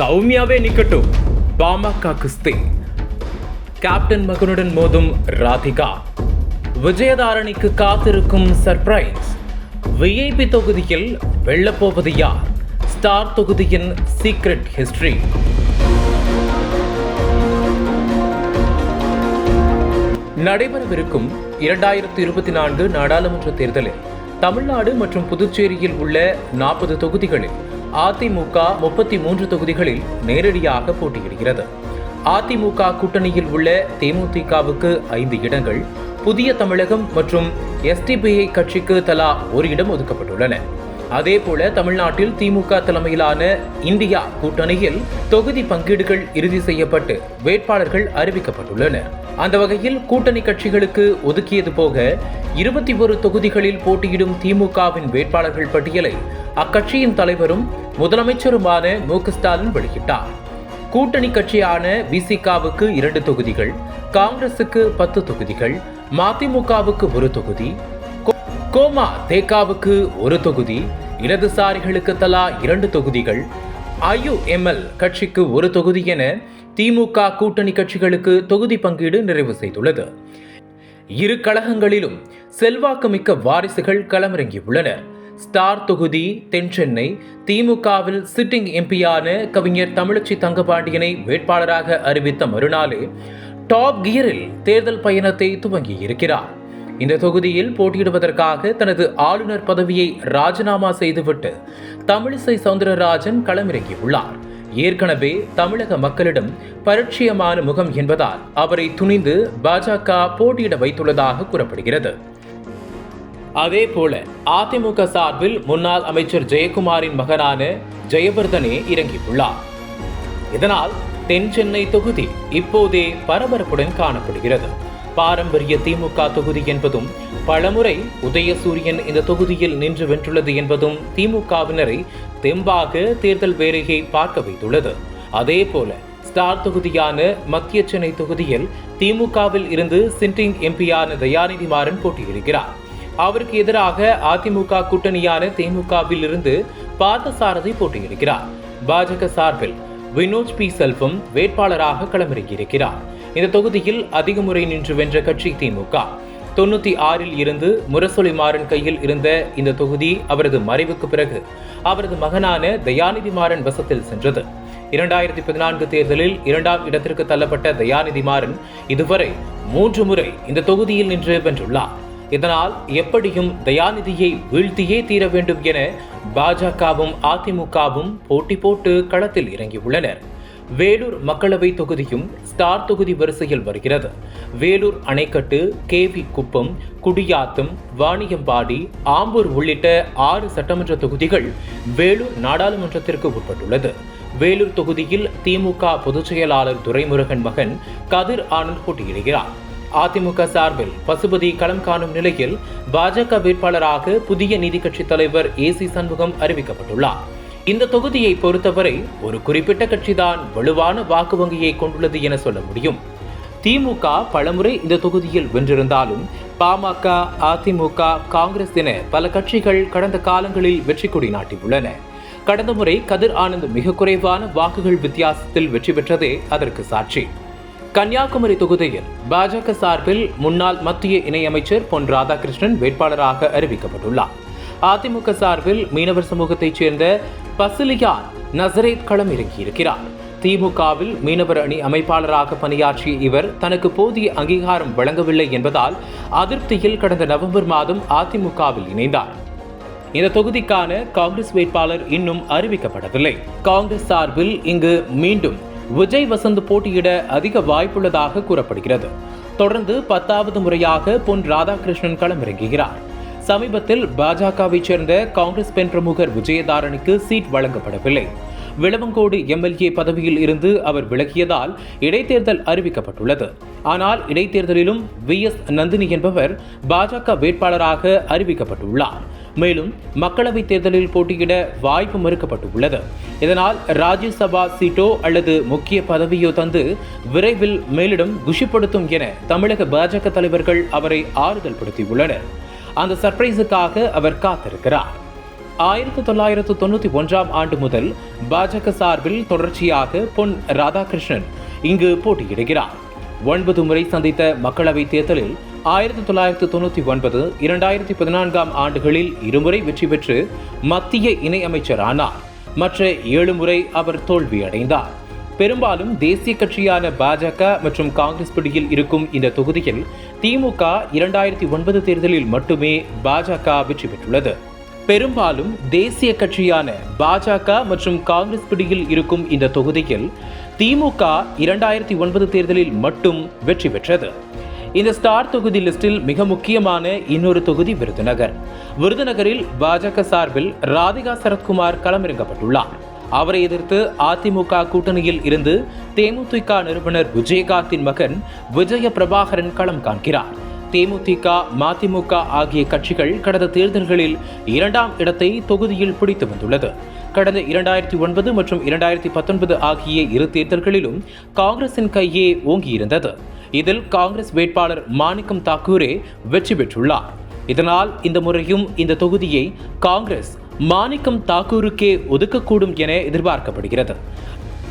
சௌமியாவே நிக்கட்டும். பாமக குஸ்தி கேப்டன் மகனுடன் மோதும் ராதிகா. விஜயதாரணிக்கு காத்திருக்கும் சர்ப்ரைஸ் விஐபி தொகுதியில் வெல்லப்போவது யார்? ஸ்டார் தொகுதியின் சீக்ரெட் ஹிஸ்டரி நடைபெறவிருக்கும் இரண்டாயிரத்தி இருபத்தி நான்கு நாடாளுமன்ற தேர்தலில் தமிழ்நாடு மற்றும் புதுச்சேரியில் உள்ள நாற்பது தொகுதிகளில் அதிமுக முப்பத்தி மூன்று தொகுதிகளில் நேரடியாக போட்டியிடுகிறது. அதிமுக கூட்டணியில் உள்ள தேமுதிகவுக்கு ஐந்து இடங்கள் புதிய தமிழகம் மற்றும் எஸ்டிபிஐ கட்சிக்கு தலா ஒரு இடம் ஒதுக்கப்பட்டுள்ளன. அதேபோல தமிழ்நாட்டில் திமுக தலைமையிலான இந்தியா கூட்டணியில் தொகுதி பங்கீடுகள் இறுதி செய்யப்பட்டு வேட்பாளர்கள் அறிவிக்கப்பட்டுள்ளனர் அந்த வகையில் கூட்டணி கட்சிகளுக்கு ஒதுக்கியது போக இருபத்தி ஒரு தொகுதிகளில் போட்டியிடும் திமுகவின் வேட்பாளர்கள் பட்டியலை அக்கட்சியின் தலைவரும் முதலமைச்சருமான மு ஸ்டாலின் வெளியிட்டார். கூட்டணி கட்சியான விசிகாவுக்கு இரண்டு தொகுதிகள் காங்கிரசுக்கு பத்து தொகுதிகள் மதிமுகவுக்கு ஒரு தொகுதி கோ- கோமா தேகாவுக்கு ஒரு தொகுதி இடதுசாரிகளுக்கு தலா இரண்டு தொகுதிகள். ஐயுஎம்எல் கட்சிக்கு ஒரு தொகுதி என திமுக கூட்டணி கட்சிகளுக்கு தொகுதி பங்கீடு நிறைவு செய்துள்ளது. இரு கழகங்களிலும் செல்வாக்குமிக்க வாரிசுகள் களமிறங்கியுள்ளனர் ஸ்டார் தொகுதி தென் சென்னை திமுகவில் சிட்டிங் எம்பியான கவிஞர் தமிழச்சி தங்கபாண்டியனை வேட்பாளராக அறிவித்த மறுநாளே டாப் கியரில் தேர்தல் பயணத்தை துவங்கியிருக்கிறார். இந்த தொகுதியில் போட்டியிடுவதற்காக தனது ஆளுநர் பதவியை ராஜினாமா செய்துவிட்டு தமிழிசை சவுந்தரராஜன் களமிறங்கியுள்ளார். ஏற்கனவே தமிழக மக்களிடம் பரிட்சயமான முகம் என்பதால் அவரை துணிந்து பாஜக போட்டியிட வைத்துள்ளதாக கூறப்படுகிறது. அதே போல அதிமுக சார்பில் முன்னாள் அமைச்சர் ஜெயக்குமாரின் மகனான ஜெயவர்தனே இறங்கியுள்ளார். இதனால் தென் சென்னை தொகுதி இப்போதே பரபரப்புடன் காணப்படுகிறது. பாரம்பரிய திமுக தொகுதி என்பதும் பலமுறை உதயசூரியன் இந்த தொகுதியில் நின்று வென்றுள்ளது என்பதும் திமுகவினரை தெம்பாக தேர்தல் வேலையை பார்க்க வைத்துள்ளது. அதேபோல ஸ்டார் தொகுதியான மத்திய சென்னை தொகுதியில் திமுகவில் இருந்து சிட்டிங் எம்பியான தயாநிதி மாறன் போட்டியிடுகிறார். அவருக்கு எதிராக அதிமுக கூட்டணியான திமுகவில் இருந்து பார்த்தசாரதி போட்டியிடுகிறார். பாஜக சார்பில் வினோஜ் பி செல்வம் வேட்பாளராக களமிறங்கியிருக்கிறார். இந்த தொகுதியில் அதிக முறை நின்று வென்ற கட்சி திமுக. தொண்ணூத்தி ஆறில் இருந்து முரசொலி மாறன் கையில் இருந்த இந்த தொகுதி அவரது மறைவுக்கு பிறகு அவரது மகனான தயாநிதி மாறன் வசத்தில் சென்றது. இரண்டாயிரத்தி பதினான்கு தேர்தலில் இரண்டாம் இடத்திற்கு தள்ளப்பட்ட தயாநிதி மாறன் இதுவரை மூன்று முறை இந்த தொகுதியில் நின்று வென்றுள்ளார். இதனால் எப்படியும் தயாநிதியை வீழ்த்தியே தீர வேண்டும் என பாஜகவும் அதிமுகவும் போட்டி போட்டு களத்தில் இறங்கியுள்ளனர். வேலூர் மக்களவை தொகுதியும் ஸ்டார் தொகுதி வரிசையில் வருகிறது. வேலூர் அணைக்கட்டு கேவி குப்பம் குடியாத்தம் வாணியம்பாடி ஆம்பூர் உள்ளிட்ட ஆறு சட்டமன்ற தொகுதிகள் வேலூர் நாடாளுமன்றத்திற்கு உட்பட்டுள்ளது. வேலூர் தொகுதியில் திமுக பொதுச் செயலாளர் துரைமுருகன் மகன் கதிர் ஆனந்த் போட்டியிடுகிறார். அதிமுக சார்பில் பசுபதி களம் காணும் நிலையில் பாஜக வேட்பாளராக புதிய நீதி கட்சி தலைவர் ஏ சி சண்முகம் அறிவிக்கப்பட்டுள்ளார். இந்த தொகுதியை பொறுத்தவரை ஒரு குறிப்பிட்ட கட்சிதான் வலுவான வாக்கு வங்கியை கொண்டுள்ளது என சொல்ல முடியும். திமுக பலமுறை இந்த தொகுதியில் வென்றிருந்தாலும் பாமக அதிமுக காங்கிரஸ் என பல கட்சிகள் கடந்த காலங்களில் வெற்றி கொடி நாட்டியுள்ளன. கடந்த முறை கதிர் ஆனந்த் மிக குறைவான வாக்குகள் வித்தியாசத்தில் வெற்றி பெற்றதே அதற்கு சாட்சி. கன்னியாகுமரி தொகுதியில் பாஜக சார்பில் முன்னாள் மத்திய இணையமைச்சர் பொன் ராதாகிருஷ்ணன் வேட்பாளராக அறிவிக்கப்பட்டுள்ளார். அதிமுக சார்பில் மீனவர் சமூகத்தைச் சேர்ந்த பசிலியார் நசரேத் களம் இறங்கியிருக்கிறார். திமுகவில் மீனவர் அணி அமைப்பாளராக பணியாற்றிய இவர் தனக்கு போதிய அங்கீகாரம் வழங்கவில்லை என்பதால் அதிருப்தியில் கடந்த நவம்பர் மாதம் அதிமுகவில் இணைந்தார். இந்த தொகுதிக்கான காங்கிரஸ் வேட்பாளர் இன்னும் அறிவிக்கப்படவில்லை. காங்கிரஸ் சார்பில் இங்கு மீண்டும் விஜய் வசந்த் போட்டியிட அதிக வாய்ப்புள்ளதாக கூறப்படுகிறது. தொடர்ந்து பத்தாவது முறையாக பொன் ராதாகிருஷ்ணன் களமிறங்குகிறார். சமீபத்தில் பாஜகவைச் சேர்ந்த காங்கிரஸ் பெண் பிரமுகர் விஜயதாரனுக்கு சீட் வழங்கப்படவில்லை. விளவங்கோடு எம்எல்ஏ பதவியில் இருந்து அவர் விலகியதால் இடைத்தேர்தல் அறிவிக்கப்பட்டுள்ளது. ஆனால் இடைத்தேர்தலிலும் வி. எஸ். நந்தினி என்பவர் பாஜக வேட்பாளராக அறிவிக்கப்பட்டுள்ளார். மேலும் மக்களவைத் தேர்தலில் போட்டியிட வாய்ப்பு மறுக்கப்பட்டுள்ளது. இதனால் ராஜ்யசபா சீட்டோ அல்லது முக்கிய பதவியோ தந்து விரைவில் மேலிடம் குஷிப்படுத்தும் என தமிழக பாஜக தலைவர்கள் அவரை ஆறுதல் படுத்தியுள்ளனர் அந்த சர்ப்ரைஸுக்காக அவர் காத்திருக்கிறார். ஆயிரத்தி தொள்ளாயிரத்து தொண்ணூற்றி ஒன்றாம் ஆண்டு முதல் பாஜக சார்பில் தொடர்ச்சியாக பொன் ராதாகிருஷ்ணன் இங்கு போட்டியிடுகிறார். ஒன்பது முறை சந்தித்த மக்களவைத் தேர்தலில் ஆயிரத்தி தொள்ளாயிரத்து தொண்ணூற்றி ஒன்பது இரண்டாயிரத்தி பதினான்காம் ஆண்டுகளில் இருமுறை வெற்றி பெற்று மத்திய இணையமைச்சர் ஆனார் மற்ற ஏழு முறை அவர் தோல்வியடைந்தார். பெரும்பாலும் தேசிய கட்சியான பாஜக மற்றும் காங்கிரஸ் பிடியில் இருக்கும் இந்த தொகுதியில் திமுக இரண்டாயிரத்தி ஒன்பது தேர்தலில் மட்டுமே பாஜக வெற்றி பெற்றுள்ளது. பெரும்பாலும் தேசிய கட்சியான பாஜக மற்றும் காங்கிரஸ் பிடியில் இருக்கும் இந்த தொகுதியில் திமுக இரண்டாயிரத்தி ஒன்பது தேர்தலில் மட்டும் வெற்றி பெற்றது. இந்த ஸ்டார் தொகுதி லிஸ்டில் மிக முக்கியமான இன்னொரு தொகுதி விருதுநகர். விருதுநகரில் பாஜக சார்பில் ராதிகா சரத்குமார் களமிறங்கப்பட்டுள்ளார். அவரை எதிர்த்து அதிமுக கூட்டணியில் இருந்து தேமுதிக நிறுவனர் விஜயகாந்தின் மகன் விஜய பிரபாகரன் களம் காண்கிறார். தேமுதிக மதிமுக ஆகிய கட்சிகள் கடந்த தேர்தல்களில் இரண்டாம் இடத்தை தொகுதியில் பிடித்து வந்துள்ளது. கடந்த இரண்டாயிரத்தி ஒன்பது மற்றும் இரண்டாயிரத்தி பத்தொன்பது ஆகிய இரு தேர்தல்களிலும் காங்கிரசின் கையே ஓங்கியிருந்தது. இதில் காங்கிரஸ் வேட்பாளர் மாணிக்கம் தாக்கூரே வெற்றி பெற்றுள்ளார். இதனால் இந்த முறையும் இந்த தொகுதியை காங்கிரஸ் மாணிக்கம் தாக்கூருக்கே ஒதுக்கக்கூடும் என எதிர்பார்க்கப்படுகிறது.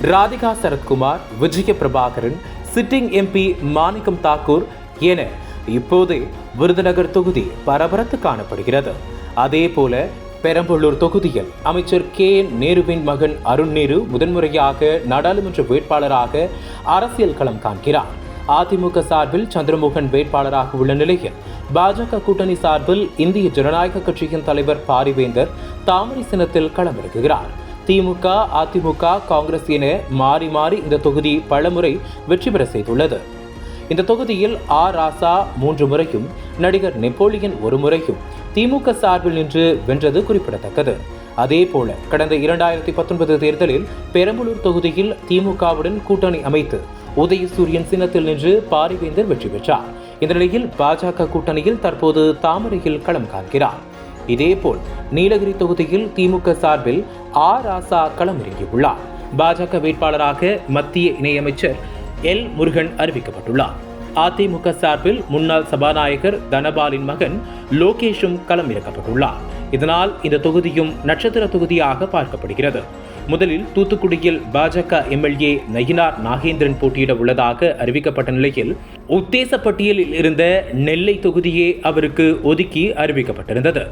ராதிகா சரத்குமார் விஜய பிரபாகரன் சிட்டிங் எம்பி மாணிக்கம் தாக்கூர் என இப்போதே விருதுநகர் தொகுதி பரபரத்து காணப்படுகிறது. அதே போல பெரம்பலூர் தொகுதியில் அமைச்சர் கே. நேருவின் மகன் அருண் நேரு முதன்முறையாக நாடாளுமன்ற வேட்பாளராக அரசியல் களம் காண்கிறார். அதிமுக சார்பில் சந்திரமோகன் வேட்பாளராக உள்ள நிலையில் பாஜக கூட்டணி சார்பில் இந்திய ஜனநாயக கட்சியின் தலைவர் பாரிவேந்தர் தாமரை சின்னத்தில் களமிறங்குகிறார். திமுக அதிமுக காங்கிரஸ் என மாறி மாறி இந்த தொகுதி பலமுறை வெற்றி பெற செய்துள்ளது. இந்த தொகுதியில் ஆர் ராசா மூன்று முறையும் நடிகர் நெப்போலியன் ஒரு முறையும் திமுக சார்பில் நின்று வென்றது குறிப்பிடத்தக்கது. அதேபோல கடந்த இரண்டாயிரத்தி பத்தொன்பது தேர்தலில் பெரம்பலூர் தொகுதியில் திமுகவுடன் கூட்டணி அமைத்து உதயசூரியன் சின்னத்தில் நின்று பாரிவேந்தர் வெற்றி பெற்றார். இந்த நிலையில் பாஜக கூட்டணியில் தற்போது தாமரையில் களம் காண்கிறார். இதேபோல் நீலகிரி தொகுதியில் திமுக சார்பில் ஆர் ராசா களமிறங்கியுள்ளார். பாஜக வேட்பாளராக மத்திய இணையமைச்சர் எல் முருகன் அறிவிக்கப்பட்டுள்ளார். அதிமுக சார்பில் முன்னாள் சபாநாயகர் தனபாலின் மகன் லோகேஷும் களமிறக்கப்பட்டுள்ளார். இதனால் இந்த தொகுதியும் நட்சத்திர தொகுதியாக பார்க்கப்படுகிறது. முதலில் தூத்துக்குடியில் பாஜக எம்எல்ஏ நயினார் நாகேந்திரன் போட்டியிட உள்ளதாக அறிவிக்கப்பட்ட நிலையில் உத்தேச பட்டியலில் இருந்த நெல்லை தொகுதியே அவருக்கு ஒதுக்கி அறிவிக்கப்பட்டிருந்தது.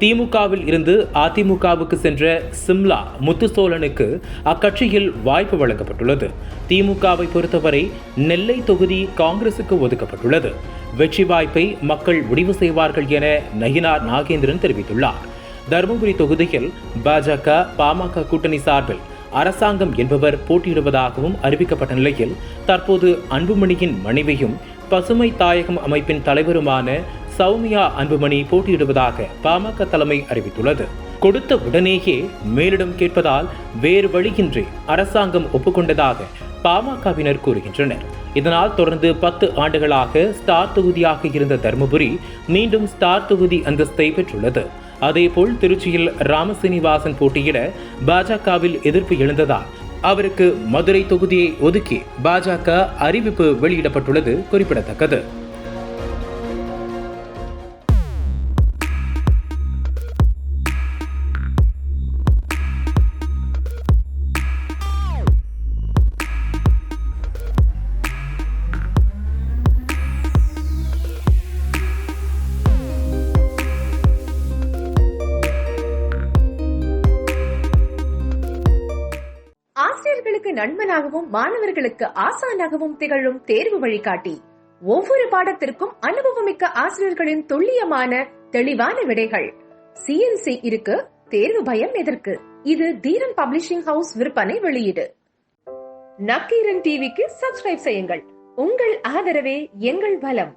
திமுகவில் இருந்து அதிமுகவுக்கு சென்ற சிம்லா முத்துசோலனுக்கு அக்கட்சியில் வாய்ப்பு வழங்கப்பட்டுள்ளது. திமுகவை பொறுத்தவரை நெல்லை தொகுதி காங்கிரசுக்கு ஒதுக்கப்பட்டுள்ளது. வெற்றி வாய்ப்பை மக்கள் முடிவு செய்வார்கள் என நயினார் நாகேந்திரன் தெரிவித்துள்ளார். தருமபுரி தொகுதியில் பாஜக பாமக கூட்டணி சார்பில் அரசாங்கம் என்பவர் போட்டியிடுவதாகவும் அறிவிக்கப்பட்ட நிலையில் தற்போது அன்புமணியின் மனைவியும் பசுமை தாயகம் அமைப்பின் தலைவருமான சௌமியா அன்புமணி போட்டியிடுவதாக பாமக தலைமை அறிவித்துள்ளது. கொடுத்த உடனேயே மேலிடம் கேட்பதால் வேறு வழியின்றி அரசாங்கம் ஒப்புக்கொண்டதாக பாமகவினர் கூறுகின்றனர். இதனால் தொடர்ந்து பத்து ஆண்டுகளாக ஸ்டார் தொகுதியாக இருந்த தருமபுரி மீண்டும் ஸ்டார் தொகுதி அந்தஸ்தை பெற்றுள்ளது. அதேபோல் திருச்சியில் ராமசீனிவாசன் போட்டியிட பாஜகவில் எதிர்ப்பு எழுந்ததால் அவருக்கு மதுரை தொகுதியை ஒதுக்கி பாஜக அறிவிப்பு வெளியிடப்பட்டுள்ளது குறிப்பிடத்தக்கது. நண்பனாகவும் மாணவர்களுக்கு ஆசானாகவும் திகழும் தேர்வு வழிகாட்டி. ஒவ்வொரு பாடத்திற்கும் அனுபவமிக்க ஆசிரியர்களின் துல்லியமான தெளிவான விடைகள். சிஎன்சி இருக்கு தேர்வு பயம் எதற்கு? இது தீரன் பப்ளிஷிங் ஹவுஸ் விற்பனை வெளியீடு. நக்கீரன் டிவிக்கு சப்ஸ்கிரைப் செய்யுங்கள். உங்கள் ஆதரவே எங்கள் பலம்.